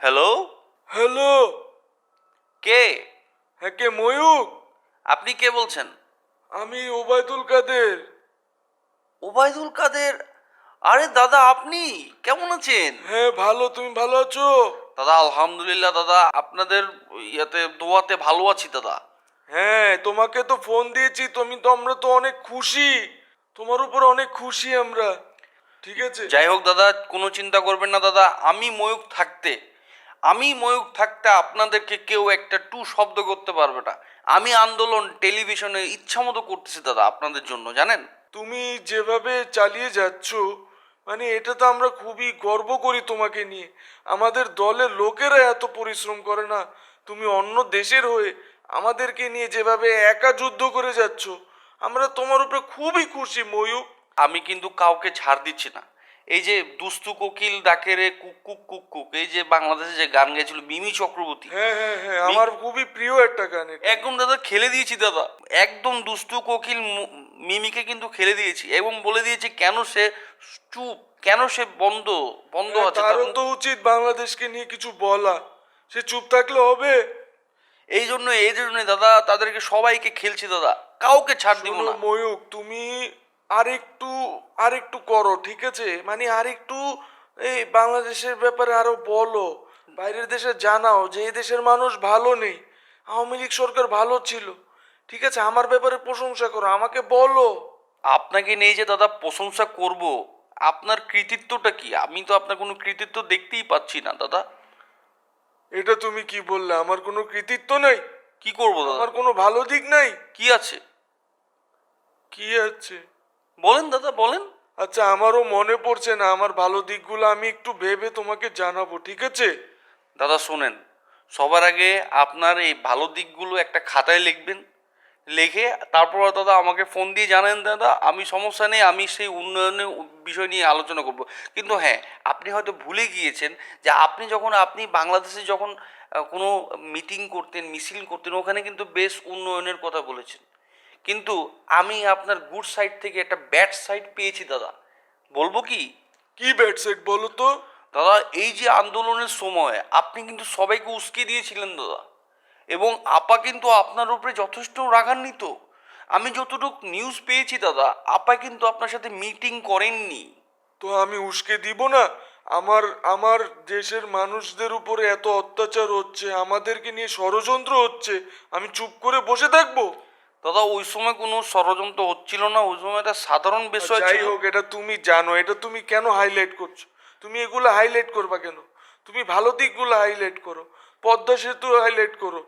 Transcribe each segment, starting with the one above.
Hello? Hello. কে? হ্যাঁ কে ময়ূক আপনি কে বলছেন? আমি ওবায়দুল কাদের। ওবায়দুল কাদের? আরে দাদা আপনি কেমন আছেন? হ্যাঁ ভালো তুমি ভালো আছো? দাদা আলহামদুলিল্লাহ দাদা আপনাদের ইয়াতে দোয়াতে ভালো আছি দাদা। হ্যাঁ তোমাকে তো ফোন দিয়েছি তুমি তো আমরা তো অনেক খুশি। তোমার উপর অনেক খুশি আমরা। ঠিক আছে? যাই হোক দাদা কোনো চিন্তা করবেন না দাদা। আমি ময়ূক থাকতে আমি ময়ূক থাকতে আপনাদেরকে কেউ একটা টু শব্দ করতে পারবে না। আমি আন্দোলন টেলিভিশনে ইচ্ছা মতো করতেছি দাদা আপনাদের জন্য জানেন? তুমি যেভাবে চালিয়ে যাচ্ছ মানে এটা তো আমরা খুবই গর্ব করি তোমাকে নিয়ে। আমাদের দলের লোকেরা এত পরিশ্রম করে না। তুমি অন্য দেশের হয়ে আমাদেরকে নিয়ে যেভাবে একা যুদ্ধ করে যাচ্ছ আমরা তোমার উপরে খুবই খুশি ময়ূক আমি কিন্তু কাউকে ছাড় দিচ্ছি না। এই যে দুস্তু কোকিল ডাকে রে কুক কুক কুক কুক এই যে বাংলাদেশে যে গান গেছিল মিমি চক্রবর্তী। হ্যাঁ হ্যাঁ হ্যাঁ আমার খুবই প্রিয় একটা গান এটা। একদম দাদা খেলে দিয়েছি দাদা। একদম দুস্তু কোকিল মিমিকে কিন্তু খেলে দিয়েছি এবং বলে দিয়েছি কেন সে চুপ কেন সে বন্ধ বন্ধ হ্যাঁ, আছে তারও তার- তো উচিত বাংলাদেশকে নিয়ে কিছু বলা। সে চুপ থাকলে হবে। এই জন্য এই জন্য দাদা তাদেরকে সবাইকে খেলছি দাদা। কাউকে ছাড় দিব না। ময়ূক তুমি আরেকটু আরেকটু করো ঠিক আছে? মানে আরেকটু এই বাংলাদেশের ব্যাপারে আরও বলো বাইরের দেশে জানাও যে এই দেশের মানুষ ভালো নেই আওয়ামী লীগ সরকার ভালো ছিল। ঠিক আছে আমার ব্যাপারে প্রশংসা করো আমাকে বলো। আপনাকে নিয়ে যে দাদা প্রশংসা করব আপনার কৃতিত্বটা কি? আমি তো আপনার কোনো কৃতিত্ব দেখতেই পাচ্ছি না দাদা। এটা তুমি কি বললে? আমার কোনো কৃতিত্ব নেই? কি করব দাদা? আমার কোনো ভালো দিক নাই? কি আছে? কি আছে? বলেন দাদা বলেন। আচ্ছা আমারও মনে পড়ছে না আমার ভালো দিকগুলো আমি একটু ভেবে তোমাকে জানাব ঠিক আছে? দাদা শোনেন সবার আগে আপনার এই ভালো দিকগুলো একটা খাতায় লিখবেন লিখে তারপর দাদা আমাকে ফোন দিয়ে জানেন দাদা আমি সমস্যা নেই আমি সেই উন্নয়নের বিষয় নিয়ে আলোচনা করব। কিন্তু হ্যাঁ আপনি হয়তো ভুলে গিয়েছেন যে আপনি যখন আপনি বাংলাদেশে যখন কোনো মিটিং করতেন মিছিল করতেন ওখানে কিন্তু বেশ উন্নয়নের কথা বলেছেন। কিন্তু আমি আপনার গুড সাইড থেকে একটা ব্যাড সাইড পেয়েছি দাদা। বলব কি? কি ব্যাটসেট বলো তো? দাদা এই যে আন্দোলনের সময় আপনি কিন্তু সবাইকে উস্কে দিয়েছিলেন দাদা। এবং আপা কিন্তু আপনার উপরে যথেষ্ট রাগান্বিত। আমি যতটুকু নিউজ পেয়েছি দাদা আপা কিন্তু আপনার সাথে মিটিং করেননি। তো আমি উস্কে দিব না? আমার আমার দেশের মানুষদের উপরে এত অত্যাচার হচ্ছে আমাদেরকে নিয়ে ষড়যন্ত্র হচ্ছে আমি চুপ করে বসে থাকব? দাদা ওই সময় কোনো ষড়যন্ত্র হচ্ছিল না? ওই সময় একটা সাধারণ বিষয় যাই হোক এটা তুমি জানো এটা তুমি কেন হাইলাইট করছ? তুমি এগুলো হাইলাইট করবা কেন? তুমি ভালো দিকগুলো হাইলাইট করো পদ্মা সেতু হাইলাইট করো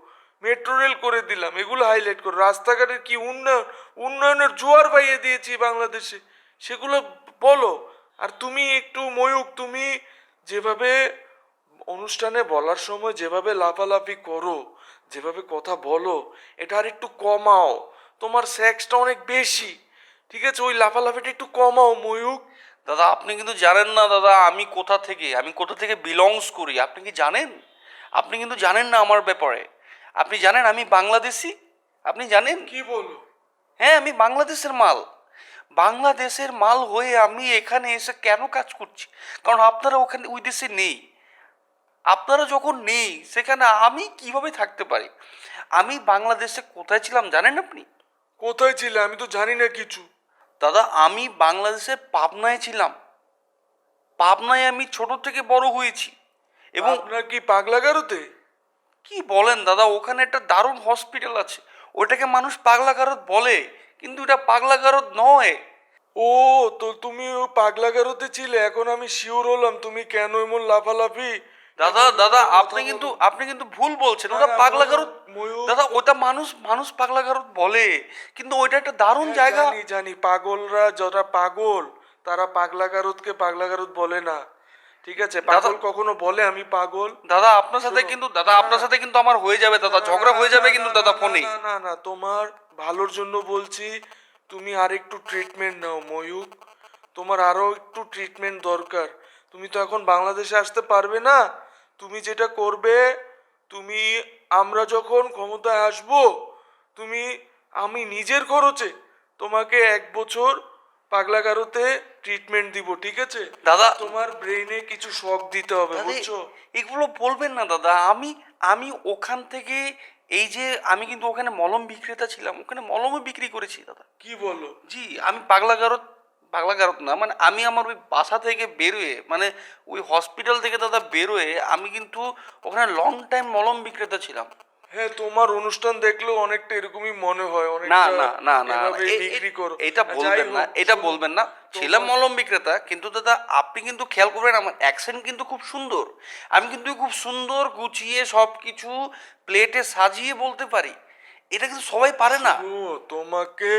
মেট্রো রেল করে দিলাম এগুলো হাইলাইট করো। রাস্তাঘাটের কি উন্নয়ন উন্নয়নের জোয়ার বাইয়ে দিয়েছি বাংলাদেশে? সেগুলো বলো। আর তুমি একটু ময়ূক তুমি যেভাবে অনুষ্ঠানে বলার সময় যেভাবে লাফালাফি করো যেভাবে কথা বলো এটা আর একটু কমাও। তোমার সেক্সটা অনেক বেশি। ঠিক আছে? ওই লাফালাফিটা একটু কমাও ময়ূক। দাদা আপনি কিন্তু জানেন না দাদা আমি কোথা থেকে? আমি কোথা থেকে বিলংস করি? আপনি কি জানেন? আপনি কিন্তু জানেন না আমার ব্যাপারে। আপনি জানেন আমি বাংলাদেশি? আপনি জানেন? কি বলো? হ্যাঁ আমি বাংলাদেশের মাল। বাংলাদেশের মাল হয়ে আমি এখানে এসে কেন কাজ করছি? কারণ আপনারা ওখানে ওই দেশে নেই। আপনারা যখন নেই সেখানে আমি কীভাবে থাকতে পারি? আমি বাংলাদেশে কোথায় ছিলাম জানেন আপনি? কোথায় ছিলে আমি তো জানি না কিছু। দাদা আমি বাংলাদেশে পাবনায় ছিলাম। পাবনায় আমি ছোট থেকে বড় হয়েছি। এবং আপনার কি পাগলাগারোতে? কি বলেন দাদা ওখানে একটা দারুণ হসপিটাল আছে। ওটাকে মানুষ পাগলাগারদ বলে কিন্তু এটা পাগলাগারদ নয়। ও তো তুমি ও পাগলাগারোতে ছিলে এখন আমি শিওর হলাম। তুমি কেন এমন লাফালাফি দাদা দাদা আপনি কিন্তু আপনি কিন্তু ভুল বলছেন। ওটা ময়ূর- দাদা ওটা মানুষ মানুষ পাগলাগারদ বলে। কিন্তু ওইটা একটা দারুণ জায়গা। জানি জানি। পাগলরা যারা পাগল তারা পাগলাগারদকে পাগলাগারদ বলে না। ঠিক আছে? পাগল কখনো বলে আমি পাগল? দাদা আপনার সাথে কিন্তু দাদা আপনার সাথে কিন্তু আমার হয়ে যাবে দাদা। ঝগড়া হয়ে যাবে কিন্তু দাদা ফোনে না না না। তোমার ভালোর জন্য বলছি তুমি আর একটু ট্রিটমেন্ট নাও ময়ূক তোমার আরও একটু ট্রিটমেন্ট দরকার। তুমি তো এখন বাংলাদেশে আসতে পারবে না। তুমি যেটা করবে তুমি আমরা যখন ক্ষমতায় আসব তুমি আমি নিজের খরচে তোমাকে এক বছর পাগলা গারোতে ট্রিটমেন্ট দিব ঠিক আছে? দাদা তোমার ব্রেইনে কিছু শক দিতে হবে বুঝছ? এগুলো বলবেন না দাদা। আমি আমি ওখান থেকে এই যে আমি কিন্তু ওখানে মলম বিক্রেতা ছিলাম ওখানে মলমও বিক্রি করেছি দাদা। কি বলো? জি আমি পাগলা গারদ পাগলা গারদ না। মানে আমি আমার ওই বাসা থেকে বেরোয়ে মানে ওই হসপিটাল থেকে দাদা বেরোয়ে আমি কিন্তু ওখানে লং টাইম মলম বিক্রেতা ছিলাম। হ্যাঁ তোমার অনুষ্ঠান দেখলেও অনেকটা এরকমই মনে হয় না না না না বিক্রি করো। এটা বলবেন না এটা বলবেন না। ছিলাম মলম বিক্রেতা কিন্তু দাদা আপনি কিন্তু খেয়াল করবেন আমার অ্যাকসেন্ট কিন্তু খুব সুন্দর। আমি কিন্তু খুব সুন্দর গুছিয়ে সব কিছু প্লেটে সাজিয়ে বলতে পারি। এটা কিন্তু সবাই পারে না। তোমাকে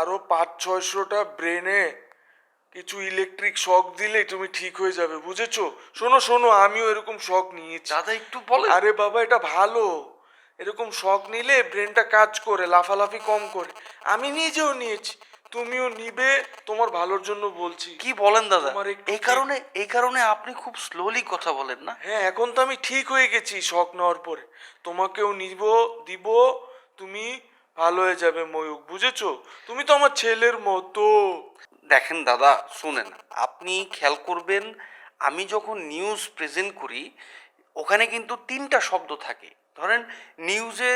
আরও পাঁচ ছয়শোটা ব্রেনে কিছু ইলেকট্রিক শক দিলেই তুমি ঠিক হয়ে যাবে বুঝেছ? শোনো শোনো আমিও এরকম শক নিয়েছি। দাদা একটু বলে আরে বাবা এটা ভালো। এরকম শখ নিলে ব্রেনটা কাজ করে লাফালাফি কম করে। আমি নিজেও নিয়েছি তুমিও নিবে তোমার ভালোর জন্য বলছি। কি বলেন দাদা? এই কারণে এই কারণে আপনি খুব স্লোলি কথা বলেন না? হ্যাঁ এখন তো আমি ঠিক হয়ে গেছি শখ নেওয়ার পরে। তোমাকেও নিব দিব তুমি ভালো হয়ে যাবে ময়ূক বুঝেছ? তুমি তো আমার ছেলের মতো। দেখেন দাদা, শুনেন, আপনি খেয়াল করবেন, আমি যখন নিউজ প্রেজেন্ট করি, ওখানে কিন্তু তিনটা শব্দ থাকে। ধরেন নিউজে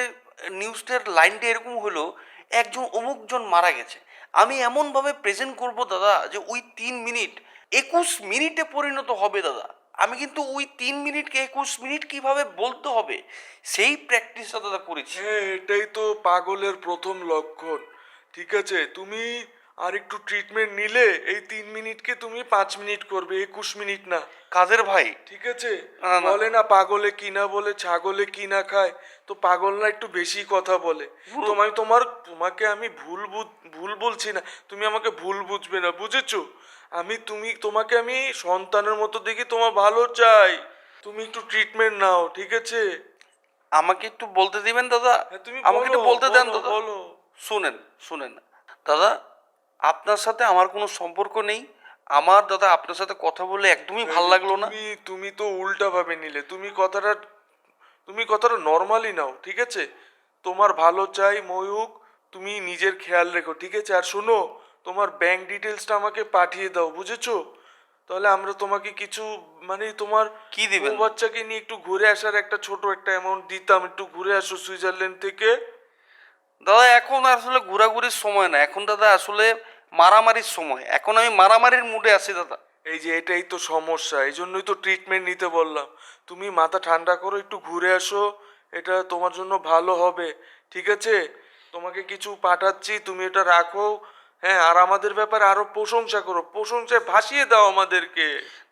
নিউজটার লাইনটা এরকম হলো, একজন অমুকজন মারা গেছে। আমি এমনভাবে প্রেজেন্ট করব দাদা, যে ওই তিন মিনিট একুশ মিনিটে পরিণত হবে দাদা। আমি কিন্তু ওই তিন মিনিটকে একুশ মিনিট কীভাবে বলতে হবে? সেই প্র্যাকটিসটা দাদা করেছি। হ্যাঁ এটাই তো পাগলের প্রথম লক্ষণ। ঠিক আছে তুমি আর একটু ট্রিটমেন্ট নিলে এই তিন মিনিটকে তুমি পাঁচ মিনিট করবে একুশ মিনিট না। কাদের ভাই? ঠিক আছে। বলে না পাগলে কি না বলে ছাগলে কি না খায়। তো পাগল না একটু বেশি কথা বলে। তোমায় তোমার তোমাকে আমি ভুল ভুল বলছি না তুমি আমাকে ভুল বুঝবে না বুঝেছ? আমি তুমি তোমাকে আমি সন্তানের মতো দেখি তোমার ভালো চাই। তুমি একটু ট্রিটমেন্ট নাও ঠিক আছে? আমাকে একটু বলতে দিবেন দাদা? হ্যাঁ, তুমি আমাকে একটু বলো, বলতে দেন বলো, দাদা। বলো। শুনেন শুনেন। দাদা আপনার সাথে আমার কোনো সম্পর্ক নেই। আমার দাদা আপনার সাথে কথা বলে একদমই ভালো লাগল না। তুমি তুমি তো উল্টা ভাবে নিলে। তুমি কথাটা তুমি কথাটা নর্মালি নাও ঠিক আছে? তোমার ভালো চাই ময়ূক তুমি নিজের খেয়াল রেখো ঠিক আছে? আর শোনো তোমার ব্যাংক ডিটেলসটা আমাকে পাঠিয়ে দাও বুঝেছ? তাহলে আমরা তোমাকে কিছু মানে তোমার কি দিবেন? বাচ্চাকে নিয়ে একটু ঘুরে আসার একটা ছোট একটা অ্যামাউন্ট দিতাম একটু ঘুরে আসো সুইজারল্যান্ড থেকে। দাদা এখন আসলে ঘোরাঘুরির সময় না এখন দাদা আসলে মারামারির সময় এখন আমি মারামারির মুডে আছি দাদা। এই যে এটাই তো সমস্যা এই জন্যই তো ট্রিটমেন্ট নিতে বললাম। তুমি মাথা ঠান্ডা করো একটু ঘুরে আসো এটা তোমার জন্য ভালো হবে ঠিক আছে? তোমাকে কিছু পাঠাচ্ছি তুমি এটা রাখো হ্যাঁ আর আমাদের ব্যাপারে আরও প্রশংসা করো। প্রশংসায় ভাসিয়ে দাও আমাদেরকে।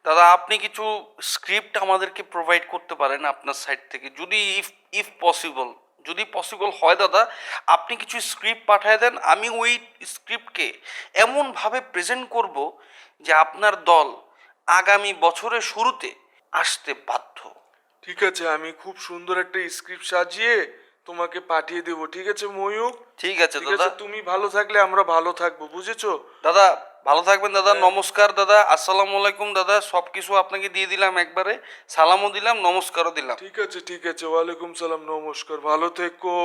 দাদা আপনি কিছু স্ক্রিপ্ট আমাদেরকে প্রোভাইড করতে পারেন আপনার সাইড থেকে যদি ইফ ইফ পসিবল যদি পসিবল হয় দাদা আপনি কিছু স্ক্রিপ্ট পাঠিয়ে দেন আমি ওই স্ক্রিপ্টকে এমনভাবে প্রেজেন্ট করব যে আপনার দল আগামী বছরের শুরুতে আসতে বাধ্য। ঠিক আছে আমি খুব সুন্দর একটা স্ক্রিপ্ট সাজিয়ে তোমাকে পাঠিয়ে দেব ঠিক আছে ময়ূক ঠিক আছে ঠিক দাদা। আছে তুমি ভালো থাকলে আমরা ভালো থাকব বুঝেছ? দাদা ভালো থাকবেন দাদা নমস্কার দাদা আসসালামু আলাইকুম দাদা সব কিছু আপনাকে দিয়ে দিলাম একবারে সালামও দিলাম নমস্কারও দিলাম। ঠিক আছে ঠিক আছে ওয়ালাইকুম সালাম নমস্কার ভালো থেকো।